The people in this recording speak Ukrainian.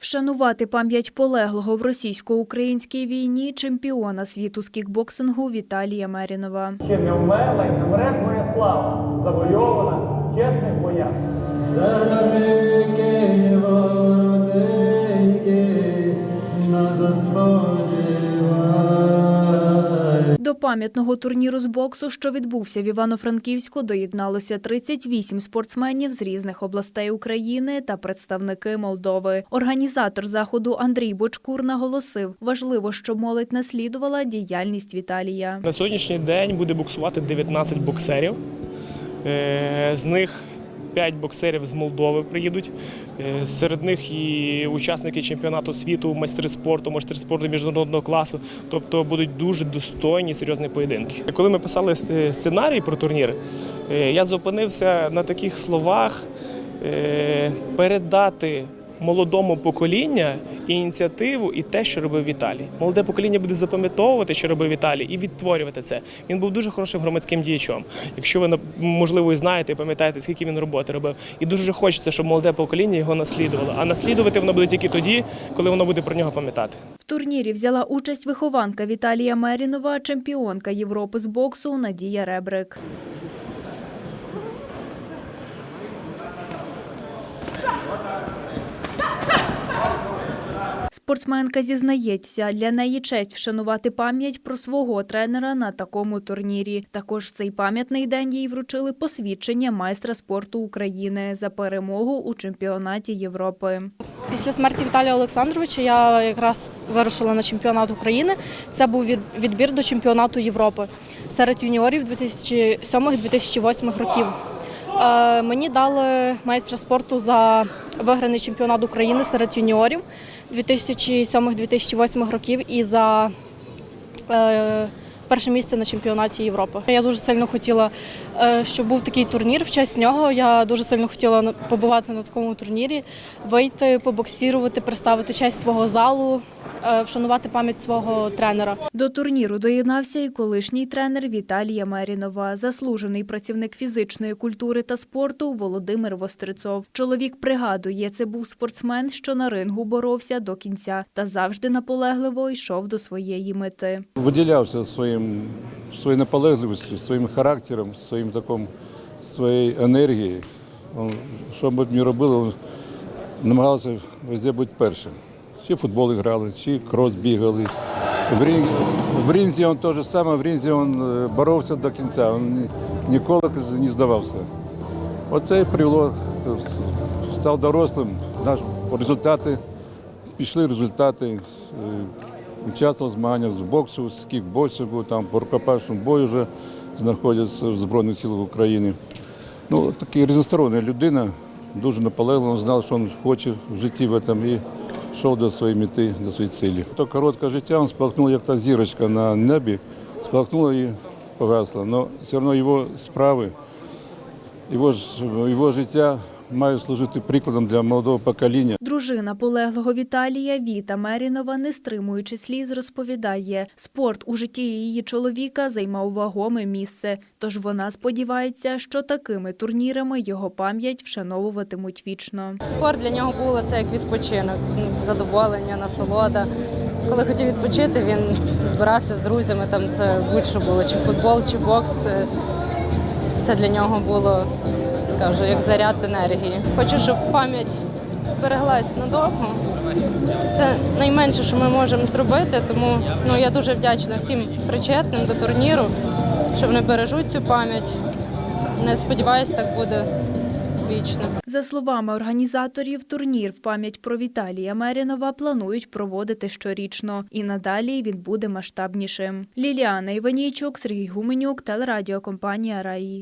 Вшанувати пам'ять полеглого в російсько-українській війні чемпіона світу з кікбоксингу Віталія Мерінова. Ще не вмерла й не вмре твоя слава, завойована в чесних боях. на воротеньки, назад сподівай. До пам'ятного турніру з боксу, що відбувся в Івано-Франківську, доєдналося 38 спортсменів з різних областей України та представники Молдови. Організатор заходу Андрій Бочкур наголосив, важливо, щоб молодь наслідувала діяльність Віталія. На сьогоднішній день буде боксувати 19 боксерів. Е, З них 5 боксерів з Молдови приїдуть. Е, Серед них і учасники чемпіонату світу, майстри спорту, майстри спорту міжнародного класу. Тобто будуть дуже достойні, серйозні поєдинки. Коли ми писали е, сценарій про турнір, е, я зупинився на таких словах передати молодому покоління ініціативу і те, що робив Віталій. Молоде покоління буде запам'ятовувати, що робив Віталій, і відтворювати це. Він був дуже хорошим громадським діячом. Якщо ви можливо і знаєте, і пам'ятаєте, скільки він роботи робив. І дуже хочеться, щоб молоде покоління його наслідувало. А наслідувати воно буде тільки тоді, коли воно буде про нього пам'ятати. В турнірі взяла участь вихованка Віталія Мерінова, чемпіонка Європи з боксу Надія Ребрик. Спортсменка зізнається, для неї честь вшанувати пам'ять про свого тренера на такому турнірі. Також в цей пам'ятний день їй вручили посвідчення майстра спорту України за перемогу у чемпіонаті Європи. Після смерті Віталія Олександровича я якраз вирушила на чемпіонат України. Це був відбір до чемпіонату Європи серед юніорів 2007-2008 років. Е, Мені дали майстра спорту за виграний чемпіонат України серед юніорів 2007-2008 років і за е, перше місце на чемпіонаті Європи. Я дуже сильно хотіла, е, щоб був такий турнір в честь нього. Я дуже сильно хотіла побувати на такому турнірі, вийти, побоксірувати, представити честь свого залу, вшанувати пам'ять свого тренера. До турніру доєднався і колишній тренер Віталія Мерінова, заслужений працівник фізичної культури та спорту Володимир Вострицов. Чоловік пригадує, це був спортсмен, що на рингу боровся до кінця та завжди наполегливо йшов до своєї мети. виділявся своїм, своєю наполегливістю, своїм характером, своїм таком, своєю енергією. Що б не робили, намагався везде бути першим. Чи в футбол грали, чи крос бігали. В, рінг, в рінзі він те ж саме, в рінзі він е, боровся до кінця, він ніколи не здавався. Оце і привело, е, став дорослим, наш результати, пішли результати. е, Участвував в змаганнях з боксу, з кікбоксингу, там по рукопашному бою вже знаходяться в Збройних силах України. Ну, такий різностороння людина, дуже наполегливо, знав, що він хоче в житті в цьому йшов до своєї мети, до своєї цілі. То коротке життя він спалкнув, як та зірочка на небі, спалкнула і погасла. Але все одно його справи, його, його життя має служити прикладом для молодого покоління. Дружина полеглого Віталія Віта Мерінова, не стримуючи сліз, розповідає, спорт у житті її чоловіка займав вагоме місце. Тож вона сподівається, що такими турнірами його пам'ять вшановуватимуть вічно. Спорт для нього було це як відпочинок, задоволення, насолода. Коли хотів відпочити, він збирався з друзями, там це будь-що було, чи футбол, чи бокс. Це для нього було кажу, як заряд енергії. Хочу, щоб пам'ять збереглась надовго. Це найменше, що ми можемо зробити, тому ну, я дуже вдячна всім причетним до турніру, що вони бережуть цю пам'ять. Не сподіваюся, так буде вічно. За словами організаторів, турнір в пам'ять про Віталія Мерінова планують проводити щорічно, і надалі він буде масштабнішим. Ліліана Іванійчук, Сергій Гуменюк, телерадіокомпанія Раї.